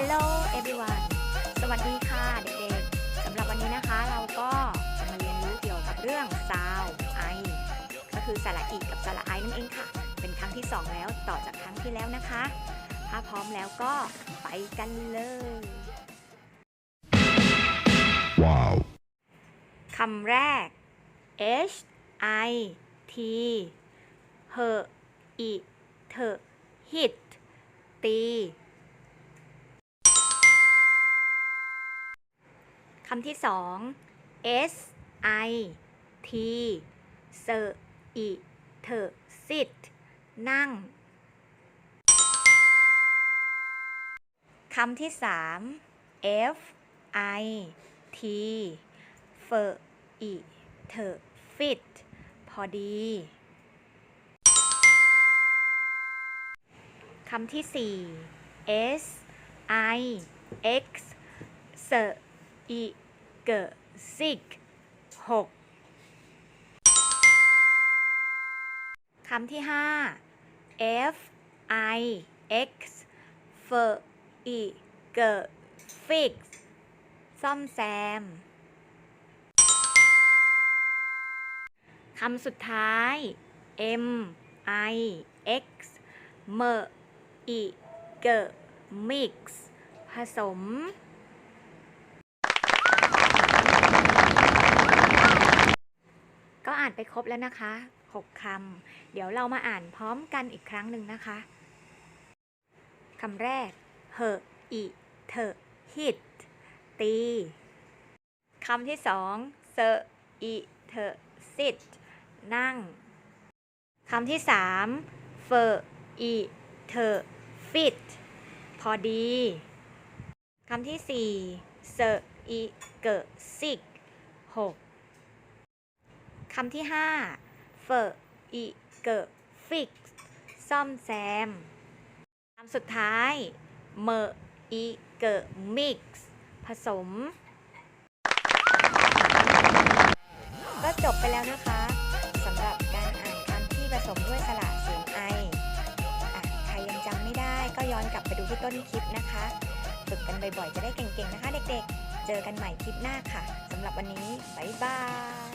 Hello everyone สวัสดีค่ะเด็กๆ สำหรับวันนี้นะคะเราก็จะมาเรียนรู้เกี่ยวกับเรื่อง sound i ก็คือสระอีกับสระไอนั่นเองค่ะ เป็นครั้งที่ 2 แล้วต่อจากครั้งที่แล้วนะคะ ถ้าพร้อมแล้วก็ไปกันเลย Wow. คำแรก h i t เหอะอีเถอะ hit ตี คำที่สอง s i t เสออีเถอะ sit นั่ง คำที่สาม f i t เฟออีเถอะ fit พอดี คำที่สี่ s i x เสอ อีเกซิกหกคำที่ห้า f i x เฟออีเกฟิกซ่อมแซม คำสุดท้าย m i x เมออีเกอมิกซ์ผสม ก็อ่านไปครบแล้วนะคะ 6คำ เดี๋ยวเรามาอ่านพร้อมกันอีกครั้งหนึ่งนะคะคำแรก เหออีเถอะ hit ตีคำที่สองเซออีเถอะ sit นั่ง คำที่สามเฟออีเถอะ fit พอดี คำที่สี่เซออีเกอซิกหก คำที่ห้าเฟออีเกอฟิกซ่อมแซมคำสุดท้ายเมออีเกอมิกซ์ผสม ก็จบไปแล้วนะคะสำหรับการอ่านคำที่ผสมด้วยสระเสียงไออะใครยังจำไม่ได้ก็ย้อนกลับไปดูที่ต้นคลิปนะคะฝึกกันบ่อยๆ จะได้เก่งๆ นะคะเด็กๆ เจอกันใหม่คลิปหน้าค่ะ สำหรับวันนี้ บ๊ายบาย